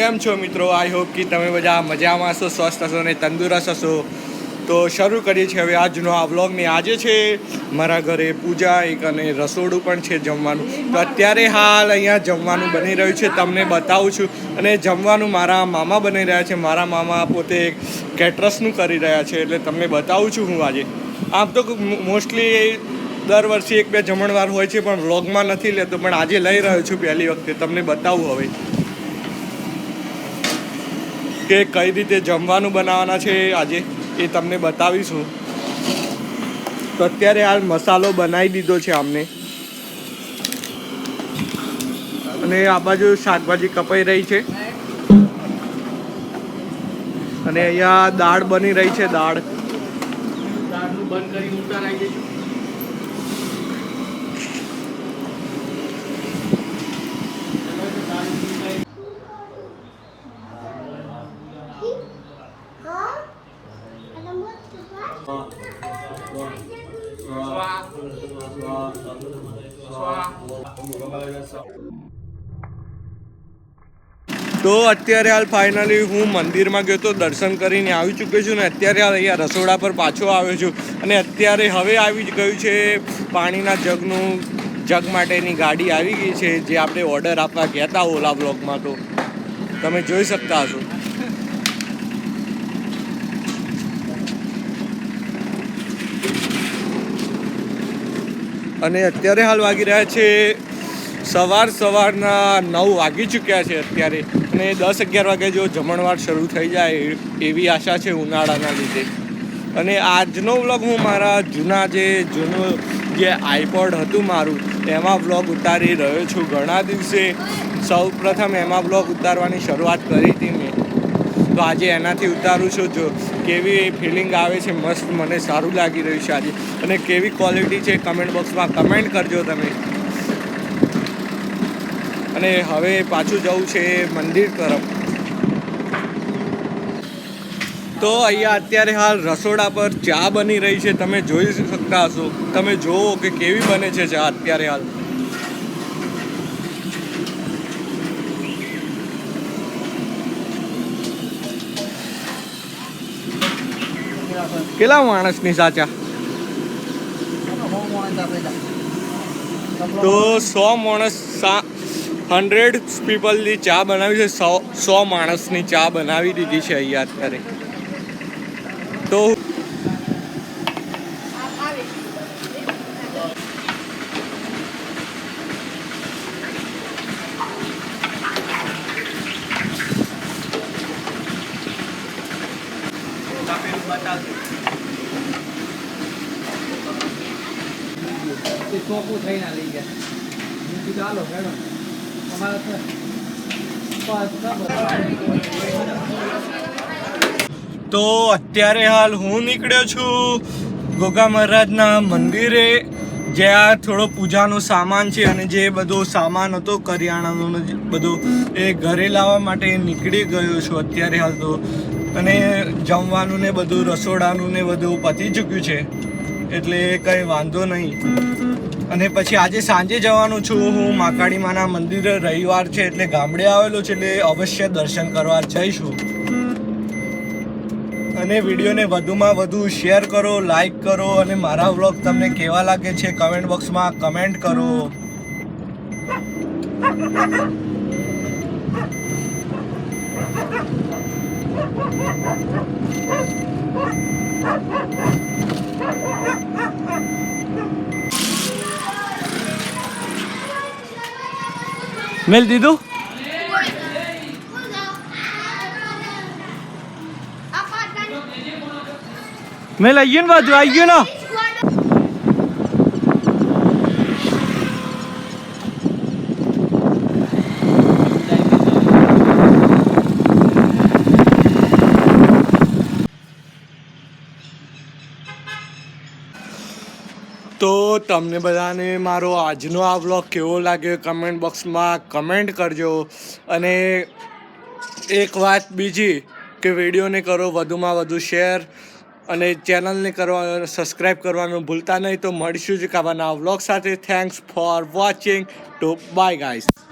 કેમ છો મિત્રો? આઈ હોપ કે તમે બધા મજામાં હશો, સ્વસ્થ હશો અને તંદુરસ્ત હશો. તો શરૂ કરીએ છીએ હવે આજનો આ વ્લોગને. આજે છે મારા ઘરે પૂજા, એક અને રસોડું પણ છે જમવાનું. તો અત્યારે હાલ અહીંયા જમવાનું બની રહ્યું છે, તમને બતાવું છું. અને જમવાનું મારા મામા બની રહ્યા છે. મારા મામા પોતે કેટરસનું કરી રહ્યા છે, એટલે તમને બતાવું છું હું આજે. આમ તો મોસ્ટલી દર વર્ષે એક બે જમણવાર હોય છે, પણ વ્લોગમાં નથી લેતો. પણ આજે લઈ રહ્યો છું પહેલી વખતે. તમને બતાવું હવે. કે કઈ રીતે જમવાનું બનાવવાના છે આજે એ તમને બતાવીશું. તો અત્યારે આ મસાલો બનાવી દીધો છે આમને. અને આ બાજુ શાકભાજી કપાઈ રહી છે. અને અહીંયા દાળ બની રહી છે, દાળ. દાળનું બંધ કરી ઉતાર આવી જઈશું તો અત્યારે હાલ ફાઇનલી હું મંદિરમાં ગયો તો દર્શન કરીને આવી ચૂક્યો છું ને અત્યારે હાલ અહીંયા રસોડા પર પાછો આવ્યો છું. અને અત્યારે હવે આવી જ ગયું છે પાણીના જગનું, જગ માટેની ગાડી આવી ગઈ છે જે આપણે ઓર્ડર આપવા ગયા હતા ઓલા બ્લોકમાં તો. તમે જોઈ શકતા હશો. અને અત્યારે હાલ વાગી રહ્યા છે સવાર સવારના નવ વાગી ચૂક્યા છે અત્યારે. અને દસ અગિયાર વાગે જો જમણવાર શરૂ થઈ જાય એવી આશા છે ઉનાળાના લીધે. અને આજનો વ્લોગ હું મારા જૂના જે જૂનું જે આઈપોડ હતું મારું, એમાં વ્લોગ ઉતારી રહ્યો છું ઘણા દિવસે. સૌ પ્રથમ એમાં વ્લોગ ઉતારવાની શરૂઆત કરી હતી મેં. તો આજે એનાથી ઉતારું છું. જો કેવી ફિલિંગ આવે છે, મસ્ત મને સારું લાગી રહ્યું છે આજે. અને કેવી ક્વોલિટી છે કમેન્ટ બોક્સમાં કમેન્ટ કરજો તમે. અને હવે પાછું જવું છે મંદિર તરફ. તો અહીંયા અત્યારે હાલ રસોડા પર ચા બની રહી છે. તમે જોઈ શકતા હશો. તમે જુઓ કે કેવી બને છે ચા અત્યારે હાલ. કેટલા માણસની સાચા? તો સો માણસ હંડ્રેડ પીપલની ચા બનાવી છે. સો સો માણસની ચા બનાવી દીધી છે અહીંયા અત્યારે. તો ચોખ્ખું થઈને લઈ ગયા. મેં કીધું હાલો મેડમ અમારે તો અત્યારે હાલ હું નીકળ્યો છું ગોગા મહારાજના મંદિરે જ્યાં થોડો પૂજાનો સામાન છે અને જે બધો સામાન હતો કરિયાણાનો ને બધો એ ઘરે લાવવા માટે નીકળી ગયો છું અત્યારે હાલ તો. અને જમવાનું ને બધું, રસોડાનું ને બધું પતી ચૂક્યું છે. એટલે કંઈ વાંધો નહીં. અને પછી આજે સાંજે જવાનું છું. હું માકાળી માના મંદિરે રવિવાર છે એટલે ગામડે આવેલો છે એટલે અવશ્ય દર્શન કરવા જઈશું. અને વિડીયોને વધુમાં વધુ શેર કરો, લાઈક કરો અને મારા વ્લોગ તમને કેવા લાગે છે કમેન્ટ બોક્સમાં કમેન્ટ કરો. મેલ દીધું મેલ આવી ગયો ને બાજુ આવી ગયો ને તમને બધાને મારો આજનો આ વ્લોગ કેવો લાગ્યો કમેન્ટ બોક્સમાં કમેન્ટ કરજો. અને એક વાત બીજી કે વિડીયોને કરો વધુમાં વધુ શેર અને ચેનલને કરવા સબસ્ક્રાઈબ કરવાનું ભૂલતા નહીં. તો મળીશું જ કાવાના વ્લોગ સાથે. Thanks for watching to bye guys